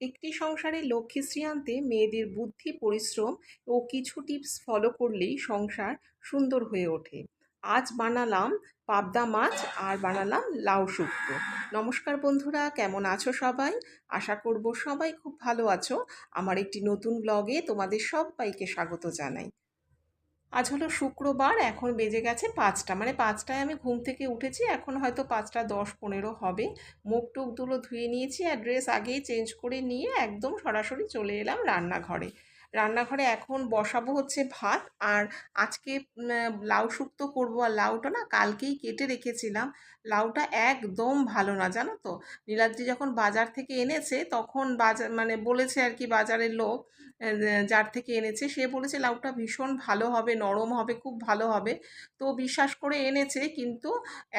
একটি সংসারে লক্ষ্মীশ্রী আনতে মেয়েদের বুদ্ধি, পরিশ্রম ও কিছু টিপস ফলো করলেই সংসার সুন্দর হয়ে ওঠে। আজ বানালাম পাবদা মাছ, আর বানালাম লাউ শুক্তো। নমস্কার বন্ধুরা, কেমন আছো সবাই? আশা করব সবাই খুব ভালো আছো। আমার একটি নতুন ব্লগে তোমাদের সবাইকে স্বাগত জানাই। আজ হলো শুক্রবার, এখন বেজে গেছে পাঁচটা। মানে পাঁচটায় আমি ঘুম থেকে উঠেছি, এখন হয়তো পাঁচটা দশ পনেরো হবে। মুখ টুকগুলো ধুয়ে নিয়েছি আর ড্রেস আগেই চেঞ্জ করে নিয়ে একদম সরাসরি চলে এলাম রান্নাঘরে। রান্নাঘরে এখন বসাবো হচ্ছে ভাত। আর আজকে লাউ শুক্তো করব আর লাউটা না কালকেই কেটে রেখেছিলাম। লাউটা একদম ভালো না, জানো তো? নীলাদ্রি যখন বাজার থেকে এনেছে, তখন বাজার মানে বলেছে আর কি বাজারের লোক যার থেকে এনেছে, সে বলেছে লাউটা ভীষণ ভালো হবে, নরম হবে, খুব ভালো হবে। তো বিশ্বাস করে এনেছে, কিন্তু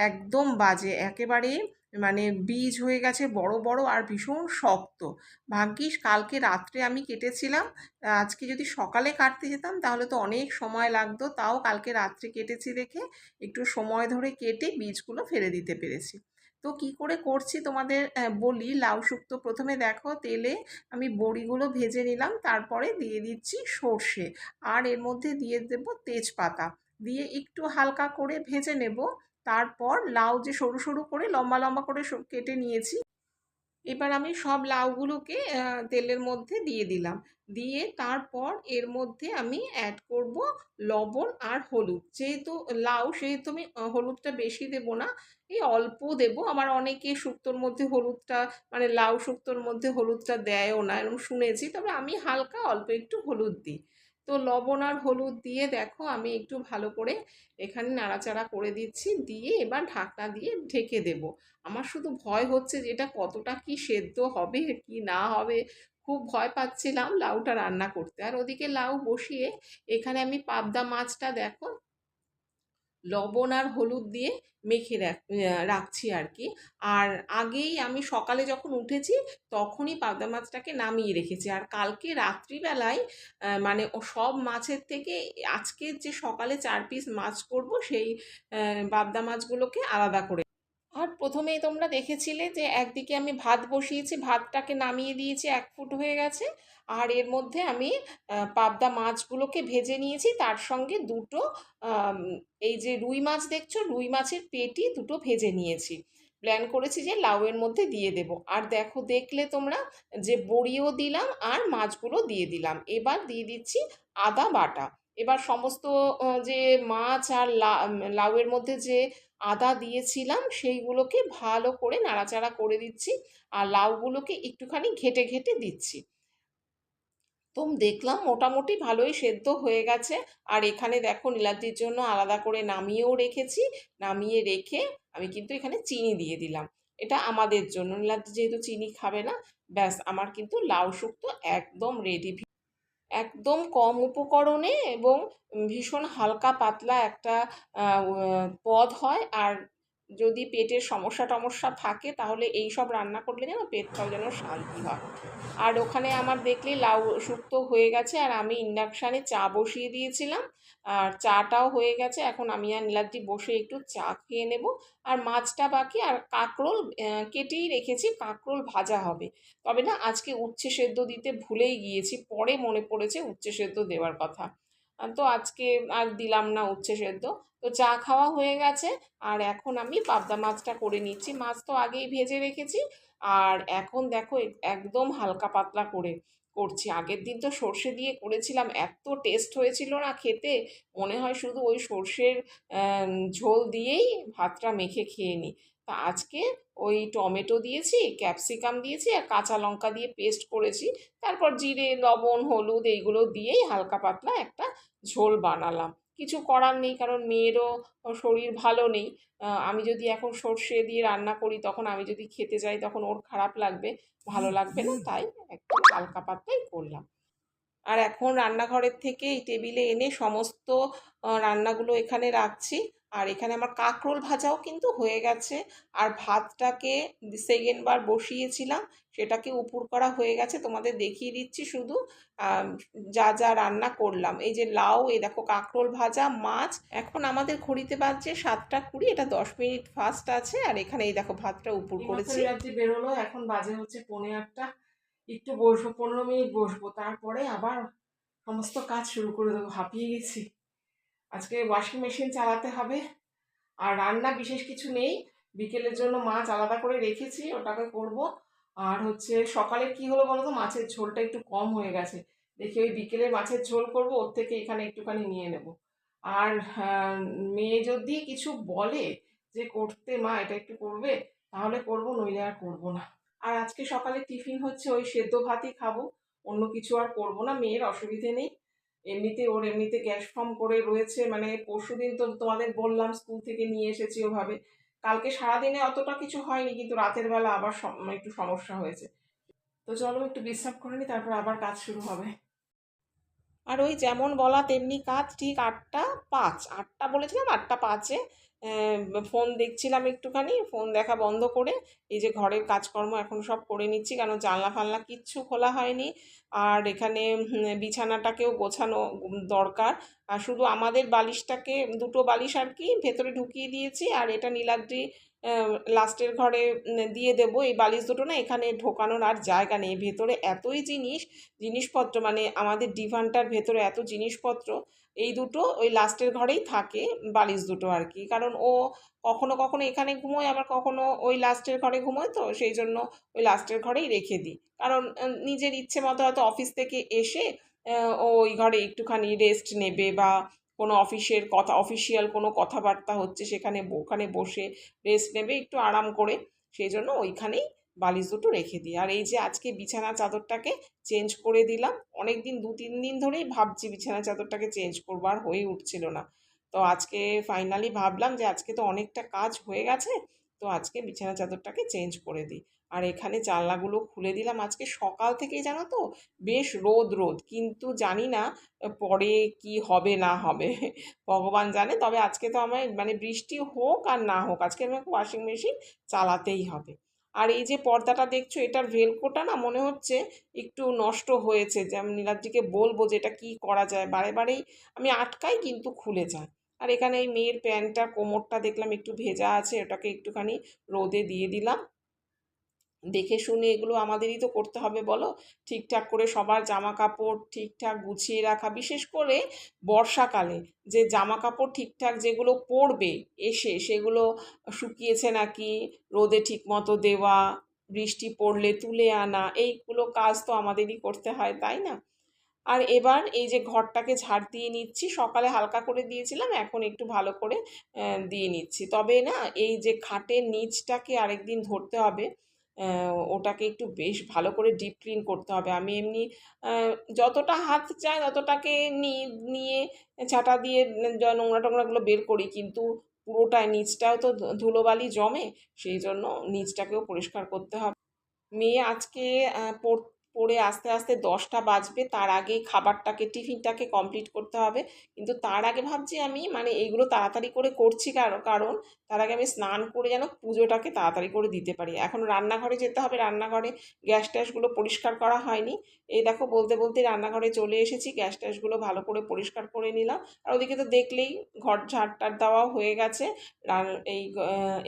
একদম বাজে। একেবারে মানে বীজ হয়ে গেছে বড় বড় আর ভীষণ শক্ত। ভাগ্যিস কালকে রাত্রে আমি কেটেছিলাম। আজকে যদি সকালে কাটতে যেতাম তাহলে তো অনেক সময় লাগতো। তাও কালকে রাত্রে কেটেছি দেখে একটু সময় ধরে কেটে বীজগুলো ফেলে দিতে পেরেছি। তো কি করে করছি তোমাদের বলি। লাউ শুক্তো প্রথমে দেখো তেলে আমি বড়িগুলো ভেজে নিলাম। তারপরে দিয়ে দিচ্ছি সর্ষে। আর এর মধ্যে দিয়ে দেব তেজপাতা। দিয়ে একটু হালকা করে ভেজে নেব। তারপর লাউ যে সরু সরু করে লম্বা লম্বা করে কেটে নিয়েছি। এবার আমি সব লাউগুলোকে তেলের মধ্যে দিয়ে দিলাম। দিয়ে তারপর এর মধ্যে আমি অ্যাড করব লবণ আর হলুদ। যেহেতু লাউ, সেহেতু আমি হলুদটা বেশি দেব না, এই অল্প দেব। আমার অনেকে শুক্তোর মধ্যে হলুদটা মানে লাউ শুক্তোর মধ্যে হলুদটা দেয়ও না, এরকম শুনেছি। তবে আমি হালকা অল্প একটু হলুদ দিই। তো লবণ আর হলুদ দিয়ে দেখো আমি একটু ভালো করে এখানে নাড়াচাড়া করে দিচ্ছি। দিয়ে এবার ঢাকনা দিয়ে ঢেকে দেব। আমার শুধু ভয় হচ্ছে যে এটা কতটা কি সেদ্ধ হবে, কি না হবে। খুব ভয় পাচ্ছিলাম লাউটা রান্না করতে। আর ওদিকে লাউ বসিয়ে এখানে আমি পাবদা মাছটা দেখো লবণ আর হলুদ দিয়ে মেখে রাখছি আর কি আর আগেই আমি সকালে যখন উঠেছি তখনই পাবদা মাছটাকে নামিয়ে রেখেছি। আর কালকে রাত্রিবেলায় মানে ও সব মাছের থেকে আজকে যে সকালে চার পিস মাছ করব সেই পাবদা মাছগুলোকে আলাদা করে আর প্রথমেই তোমরা দেখেছিলে যে একদিকে আমি ভাত বসিয়েছি, ভাতটাকে নামিয়ে দিয়েছি, এক ফুট হয়ে গেছে। আর এর মধ্যে আমি পাবদা মাছগুলোকে ভেজে নিয়েছি। তার সঙ্গে দুটো এই যে রুই মাছ দেখছ, রুই মাছের পেটি দুটো ভেজে নিয়েছি। প্ল্যান করেছি যে লাউয়ের মধ্যে দিয়ে দেব। আর দেখো, দেখলে তোমরা যে বড়িও দিলাম আর মাছগুলো দিয়ে দিলাম। এবার দিয়ে দিচ্ছি আদা বাটা। এবার সমস্ত যে মাছ আর লাউয়ের মধ্যে যে আদা দিয়েছিলাম, সেইগুলোকে ভালো করে নাড়াচাড়া করে দিচ্ছি আর লাউগুলোকে একটুখানি ঘেটে ঘেটে দিচ্ছি। তো দেখলাম মোটামুটি ভালোই সেদ্ধ হয়ে গেছে। আর এখানে দেখো নীলাদ্রির জন্য আলাদা করে নামিয়েও রেখেছি। নামিয়ে রেখে আমি কিন্তু এখানে চিনি দিয়ে দিলাম। এটা আমাদের জন্য। নীলাদ্রি যেহেতু চিনি খাবে না, ব্যাস, আমার কিন্তু লাউ শুক্তো একদম রেডি একদম কম উপকরণে এবং ভীষণ হালকা পাতলা একটা পদ হয়। আর যদি পেটের সমস্যা টমস্যা থাকে, তাহলে এই সব রান্না করলে যেন পেটটাও যেন শান্তি হয়। আর ওখানে আমার দেখলে লাউ শুক্তো হয়ে গেছে, আর আমি ইন্ডাকশানে চা বসিয়ে দিয়েছিলাম। আর চাটাও হয়ে গেছে, এখন আমি আর নীলাদ্রি বসে একটু চা খেয়ে নেব। আর মাছটা বাকি, আর কাঁকরোল কেটেই রেখেছি, কাঁকরোল ভাজা হবে। তবে না, আজকে উচ্ছে সেদ্ধ দিতে ভুলেই গিয়েছি, পরে মনে পড়েছে উচ্ছে সেদ্ধ দেওয়ার কথা। তো আজকে আর দিলাম না উচ্ছে সেদ্ধ। তো চা খাওয়া হয়ে গেছে, আর এখন আমি পাবদা মাছটা করে নিচ্ছি। মাছ তো আগেই ভেজে রেখেছি, আর এখন দেখো একদম হালকা পাতলা করে করছি। আগের দিন তো সর্ষে দিয়ে করেছিলাম, এত টেস্ট হয়েছিল না খেতে, মনে হয় শুধু ওই সর্ষের ঝোল দিয়েই ভাতটা মেখে খেয়ে নিই তা আজকে ওই টমেটো দিয়েছি, ক্যাপসিকাম দিয়েছি আর কাঁচা লঙ্কা দিয়ে পেস্ট করেছি। তারপর জিরে, লবণ, হলুদ এইগুলো দিয়েই হালকা পাতলা একটা ঝোল বানালাম। কিছু করার নেই কারণ মেয়েরও শরীর ভালো নেই। আমি যদি এখন সর্ষে দিয়ে রান্না করি তখন আমি যদি খেতে যাই তখন ওর খারাপ লাগবে, ভালো লাগবে না, তাই একটু হালকা পাতলাই করলাম। আর এখন রান্নাঘরের থেকে এই টেবিলে এনে সমস্ত রান্নাগুলো এখানে রাখছি। আর এখানে আমার কাঁকরোল ভাজাও কিন্তু হয়ে গেছে। আর ভাতটাকে সেকেন্ড বার বসিয়েছিলাম সেটাকে উপুর করা হয়ে গেছে। তোমাদের দেখিয়ে দিচ্ছি শুধু যা যা রান্না করলাম। এই যে লাউ এই দেখো কাঁকরোল ভাজা মাছ। এখন আমাদের ঘড়িতে বাজছে সাতটা কুড়ি এটা দশ মিনিট ফাস্ট আছে। আর এখানে এই দেখো ভাতটা উপুর করেছি। বেরোলো এখন বাজে হচ্ছে পনেরো আটটা। একটু বসবো, পনেরো মিনিট বসবো, তারপরে আবার সমস্ত কাজ শুরু করে দেবো, হাঁপিয়ে গেছি। আজকে ওয়াশিং মেশিন চালাতে হবে, আর রান্না বিশেষ কিছু নেই। বিকেলের জন্য মাছ আলাদা করে রেখেছি, ওটাকে করব। আর হচ্ছে সকালে কি হলো বলো তো, মাছের ঝোলটা একটু কম হয়ে গেছে। দেখি ওই বিকেলে মাছের ঝোল করব, ওর থেকে এখানে একটুখানি নিয়ে নেব। আর মেয়ে যদি কিছু বলে যে, করতে মা, এটা একটু করবে? তাহলে করব, নইলে আর করব না। আর আজকে সকালে টিফিন হচ্ছে ওই সেদ্ধ ভাতই খাব, অন্য কিছু আর করব না, মেয়ের অসুবিধে নেই। এমনিতে ওর এমনিতে গ্যাস ফর্ম করে রয়েছে মানে পরশুদিন তো তোমাদের বললাম স্কুল থেকে নিয়ে এসেছি ওভাবে। কালকে সারাদিনে অতটা কিছু হয়নি, কিন্তু রাতের বেলা আবার সম- একটু সমস্যা হয়েছে। তো চলো একটু বিশ্রাম করে নিই তারপর আবার কাজ শুরু হবে। আর ওই যেমন বলা তেমনি কাজ ঠিক আটটা পাঁচ, আটটা বলেছিলাম, আটটা পাঁচে ফোন দেখছিলাম একটুখানি, ফোন দেখা বন্ধ করে এই যে ঘরের কাজকর্ম এখন সব করে নিচ্ছি, কেন জানলা ফালনা কিচ্ছু খোলা হয়নি। আর এখানে বিছানাটাকেও গোছানো দরকার। আর শুধু আমাদের বালিশটাকে, দুটো বালিশ আর কি ভেতরে ঢুকিয়ে দিয়েছি, আর এটা নীলাদ্রি লাস্টের ঘরে দিয়ে দেবো। এই বালিশ দুটো না এখানে ঢোকানোর আর জায়গা নেই। ভেতরে এতই জিনিস, জিনিসপত্র মানে আমাদের ডিভানটার ভেতরে এত জিনিসপত্র, এই দুটো ওই লাস্টের ঘরেই থাকে বালিশ দুটো আর কি। কারণ ও কখনো কখনো এখানে ঘুমোয়, আবার কখনো ওই লাস্টের ঘরে ঘুমোয় তো সেই জন্য ওই লাস্টের ঘরেই রেখে দিই। কারণ নিজের ইচ্ছে মতো হয়তো অফিস থেকে এসে ওই ঘরে একটুখানি রেস্ট নেবে বা কোনো অফিসের কথা অফিসিয়াল কোনো কথাবার্তা হচ্ছে সেখানে ওখানে বসে রেস্ট নেবে, একটু আরাম করে। সেই জন্য ওইখানেই বালিশ দুটো রেখে দিই। আর এই যে আজকে বিছানা চাদরটাকে চেঞ্জ করে দিলাম অনেক দিন দু তিন দিন ধরেই ভাবছি বিছানা চাদরটাকে চেঞ্জ করব, আর হয়ে উঠছিল না। তো আজকে ফাইনালি ভাবলাম যে আজকে তো অনেকটা কাজ হয়ে গেছে, তো আজকে বিছানা চাদরটাকে চেঞ্জ করে দিই। আর এখানে জানলাগুলো খুলে দিলাম। আজকে সকাল থেকেই জানো তো? বেশ রোদ রোদ। কিন্তু জানি না পরে কি হবে, না হবে। ভগবান জানে, তবে আজকে তো আমার মানে বৃষ্টি হোক আর না হোক, আজকে আমাকে ওয়াশিং মেশিন চালাতেই হবে। আর এই যে পর্দাটা দেখছ, এটার ভেলকোটা না মনে হচ্ছে একটু নষ্ট হয়েছে। যে আমি নীলাদ্রিকে বলব যে এটা কী করা যায়? বারে বারেই আমি আটকাই কিন্তু খুলে যায়। আর এখানে এই মেয়ের প্যান্টটা, কোমরটা দেখলাম একটু ভেজা আছে, ওটাকে একটুখানি রোদে দিয়ে দিলাম। দেখে শুনে এগুলো আমাদেরই তো করতে হবে বলো? ঠিকঠাক করে সবার জামা কাপড় ঠিকঠাক গুছিয়ে রাখা, বিশেষ করে বর্ষাকালে যে জামা কাপড় ঠিকঠাক যেগুলো পরবে এসে সেগুলো শুকিয়েছে নাকি, রোদে ঠিকমতো দেওয়া, বৃষ্টি পড়লে তুলে আনা, এইগুলো কাজ তো আমাদেরই করতে হয়, তাই না? আর এবার এই যে ঘরটাকে ঝাড় দিয়ে নিচ্ছি, সকালে হালকা করে দিয়েছিলাম, এখন একটু ভালো করে দিয়ে নিচ্ছি। তবে না, এই যে খাটের নিচটাকে আরেকদিন ধরতে হবে। ওটাকে একটু বেশ ভালো করে ডিপ ক্লিন করতে হবে। আমি এমনি যতটা হাত চায় ততটাকে নিয়ে ছাটা দিয়ে নোংরা টোংরাগুলো বের করি। কিন্তু পুরোটাই নিচটাও তো ধুলোবালি জমে, সেই জন্য নিচটাকেও পরিষ্কার করতে হবে। মেয়ে আজকে পড়তে পড়- পড়ে আস্তে আস্তে দশটা বাজবে, তার আগে খাবারটাকে, টিফিনটাকে কমপ্লিট করতে হবে। কিন্তু তার আগে ভাবছি আমি মানে এইগুলো তাড়াতাড়ি করে করছি কারণ কারণ তার আগে আমি স্নান করে যেন পুজোটাকে তাড়াতাড়ি করে দিতে পারি। এখন রান্নাঘরে যেতে হবে, রান্নাঘরে গ্যাস ট্যাসগুলো পরিষ্কার করা হয়নি। এই দেখো, বলতে বলতে রান্নাঘরে চলে এসেছি, গ্যাস ট্যাসগুলো ভালো করে পরিষ্কার করে নিলাম। আর ওদিকে তো দেখলেই ঘর ঝাড় টাড় দেওয়াও হয়ে গেছে। এই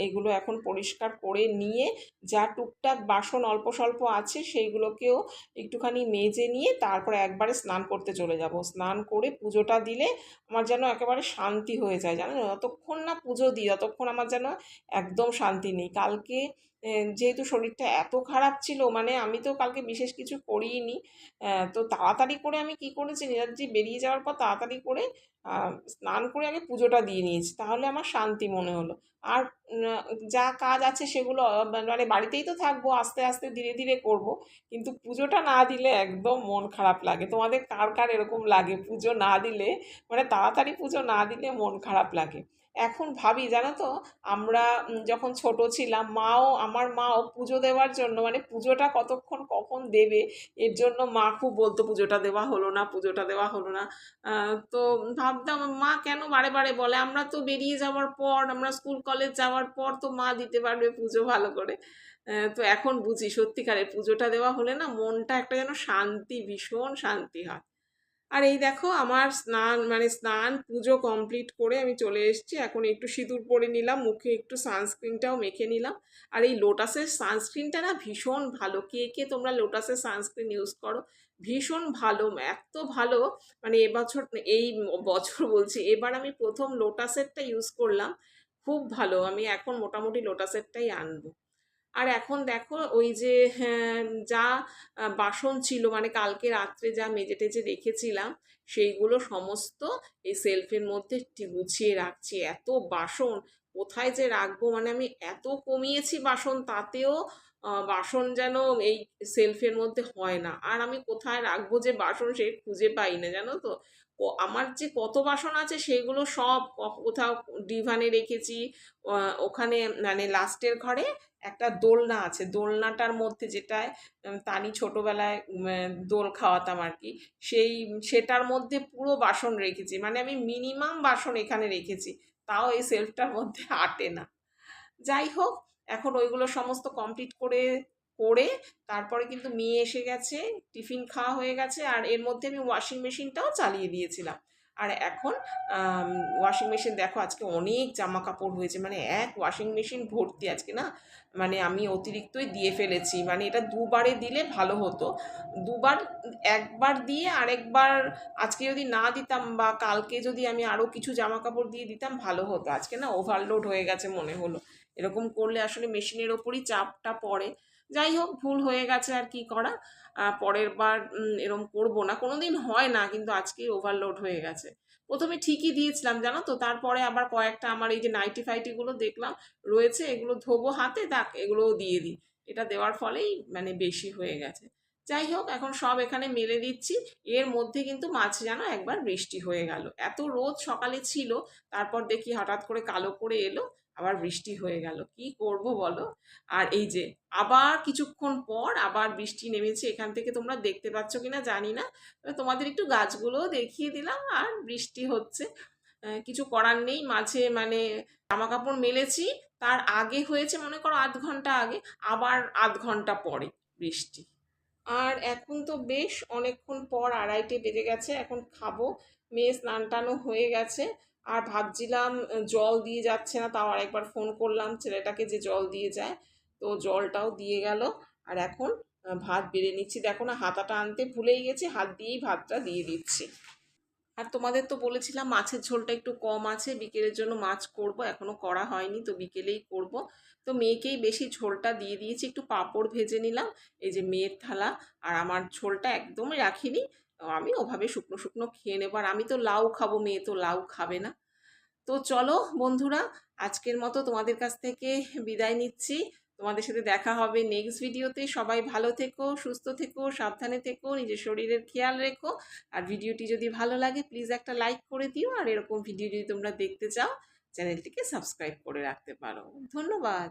এইগুলো এখন পরিষ্কার করে নিয়ে যা টুকটাক বাসন অল্প স্বল্প আছে, সেইগুলোকেও একটুখানি মেজে নিয়ে তারপরে একবারে স্নান করতে চলে যাব। স্নান করে পুজোটা দিলে আমার যেন একেবারে শান্তি হয়ে যায়, জানেন? যতক্ষণ না পুজো দিই, ততক্ষণ আমার যেন একদম শান্তি নেই। কালকে যেহেতু শরীরটা এত খারাপ ছিল মানে আমি তো কালকে বিশেষ কিছু করিনি তো তাড়াতাড়ি করে আমি কি করেছি, নীলাদ্রি বেরিয়ে যাওয়ার পর তাড়াতাড়ি করে স্নান করে আগে পুজোটা দিয়ে নিয়েছি, তাহলে আমার শান্তি মনে হলো। আর যা কাজ আছে সেগুলো মানে বাড়িতেই তো থাকব, আস্তে আস্তে ধীরে ধীরে করব, কিন্তু পুজোটা না দিলে একদম মন খারাপ লাগে। তোমাদের কার কার এরকম লাগে পুজো না দিলে মানে তাড়াতাড়ি পুজো না দিলে মন খারাপ লাগে। এখন ভাবি, জানো তো, আমরা যখন ছোট ছিলাম, মাও, আমার মাও পুজো দেওয়ার জন্য মানে পুজোটা কতক্ষণ কখন দেবে, এর জন্য মা খুব বলতো, পুজোটা দেওয়া হলো না, পুজোটা দেওয়া হলো না। তো ভাবতাম, মা কেন বারে বারে বলে, আমরা তো বেরিয়ে যাওয়ার পর, আমরা স্কুল, কলেজ যাওয়ার পর তো মা দিতে পারবে পুজো ভালো করে। তো এখন বুঝি, সত্যিকারের পুজোটা দেওয়া হলে না, মনটা একটা যেন শান্তি, ভীষণ শান্তি হয়। আর এই দেখো আমার স্নান মানে স্নান, পুজো কমপ্লিট করে আমি চলে এসেছি। এখন একটু সিঁদুর পরে নিলাম, মুখে একটু সানস্ক্রিনটাও মেখে নিলাম। আর এই লোটাসের সানস্ক্রিনটা না ভীষণ ভালো। কে কে তোমরা লোটাসের সানস্ক্রিন ইউজ করো, ভীষণ ভালো, এত ভালো। মানে এবছর, এই বছর বলছি, এবার আমি প্রথম লোটাসেরটা ইউজ করলাম। খুব ভালো, আমি এখন মোটামুটি লোটাসেরটাই আনব। আর এখন দেখো ওই যে হ্যাঁ, যা বাসন ছিল মানে কালকে রাত্রে যা মেজে টেজে রেখেছিলাম সেইগুলো সমস্ত এই সেলফের মধ্যে গুছিয়ে রাখছি। এত বাসন কোথায় যে রাখব? মানে আমি এত কমিয়েছি বাসন তাতেও বাসন যেন এই সেলফের মধ্যে হয় না। আর আমি কোথায় রাখব যে বাসন সে খুঁজে পাই না জানো তো? আমার যে কত বাসন আছে সেগুলো সব কোথাও ডিভানে রেখেছি ওখানে মানে লাস্টের ঘরে একটা দোলনা আছে। দোলনাটার মধ্যে যেটায় তানি ছোটবেলায় দোল খাওয়াতাম আর কি সেই, সেটার মধ্যে পুরো বাসন রেখেছি। মানে আমি মিনিমাম বাসন এখানে রেখেছি। তাও এই সেলফটার মধ্যে আটে না। যাই হোক, এখন ওইগুলো সমস্ত কমপ্লিট করে করে তারপরে কিন্তু মেয়ে এসে গেছে, টিফিন খাওয়া হয়ে গেছে, আর এর মধ্যে আমি ওয়াশিং মেশিনটাও চালিয়ে দিয়েছিলাম। আর এখন ওয়াশিং মেশিন দেখো আজকে অনেক জামা কাপড় হয়েছে মানে এক ওয়াশিং মেশিন ভর্তি আজকে, না? মানে আমি অতিরিক্তই দিয়ে ফেলেছি মানে এটা দুবারে দিলে ভালো হতো। দুবার, একবার দিয়ে আরেকবার আজকে যদি না দিতাম বা কালকে যদি আমি আরও কিছু জামা কাপড় দিয়ে দিতাম, ভালো হতো। আজকে না ওভারলোড হয়ে গেছে মনে হলো। এরকম করলে আসলে মেশিনের ওপরই চাপটা পড়ে। যাই হোক, ভুল হয়ে গেছে আর কি করা। পরের বার এরম করব না। কোনো দিন হয় না, কিন্তু আজকেই ওভারলোড হয়ে গেছে। প্রথমে ঠিকই দিয়েছিলাম, জানো তো? তারপরে আবার কয়েকটা আমার এই যে নাইটি ফাইটিগুলো দেখলাম, রয়েছে, এগুলো ধোবো হাতে দেখ এগুলোও দিয়ে দিই। এটা দেওয়ার ফলেই মানে বেশি হয়ে গেছে। যাই হোক, এখন সব এখানে মেলে দিচ্ছি। এর মধ্যে কিন্তু মাঝে যেন একবার বৃষ্টি হয়ে গেল। এত রোদ সকালে ছিল, তারপর দেখি হঠাৎ করে কালো করে এলো। আবার বৃষ্টি হয়ে গেল। কি করব বলো? আর এই যে, আবার কিছুক্ষণ পর আবার বৃষ্টি নেমেছে এখান থেকে তোমরা দেখতে পাচ্ছ কিনা জানি না। তোমাদের একটু গাছগুলোও দেখিয়ে দিলাম আর বৃষ্টি হচ্ছে। কিছু করার নেই। মাঝে মানে জামা কাপড় মেলেছি, তার আগে হয়েছে মনে করো আধ ঘণ্টা আগে, আবার আধ ঘণ্টা পরে বৃষ্টি। আর এখন তো বেশ অনেকক্ষণ পর আড়াইটে বেজে গেছে, এখন খাব। মেয়ে স্নান টানও হয়ে গেছে। আর ভাবছিলাম জল দিয়ে যাচ্ছে না, তাও আরেকবার ফোন করলাম, ছেলেটাকে যে জল দিয়ে যায়, তো জলটাও দিয়ে গেল। আর এখন ভাত বেড়ে নিচ্ছি। দেখো না, হাতাটা আনতে ভুলেই গেছি, হাত দিয়েই ভাতটা দিয়ে দিচ্ছি। আর তোমাদের তো বলেছিলাম, মাছের ঝোলটা একটু কম আছে, বিকেলের জন্য মাছ করব, এখনও করা হয়নি, তো বিকেলেই করব। তো মেয়েকেই বেশি ঝোলটা দিয়ে দিয়েছি, একটু পাঁপড় ভেজে নিলাম, এই যে মেয়ের থালা, আর আমার ঝোলটা একদমই রাখিনি। আমি ওভাবে শুকনো শুকনো খেয়ে নেব। আর আমি তো লাউ খাব, মেয়ে তো লাউ খাবে না। তো চলো বন্ধুরা, আজকের মতো তোমাদের কাছ থেকে বিদায় নিচ্ছি। তোমাদের সাথে দেখা হবে নেক্সট ভিডিওতে সবাই ভালো থেকো, সুস্থ থেকো, সাবধানে থেকো, নিজের শরীরের খেয়াল রেখো। আর ভিডিওটি যদি ভালো লাগে প্লিজ একটা লাইক করে দিও। আর এরকম ভিডিও যদি তোমরা দেখতে চাও চ্যানেলটিকে সাবস্ক্রাইব করে রাখতে পারো। ধন্যবাদ।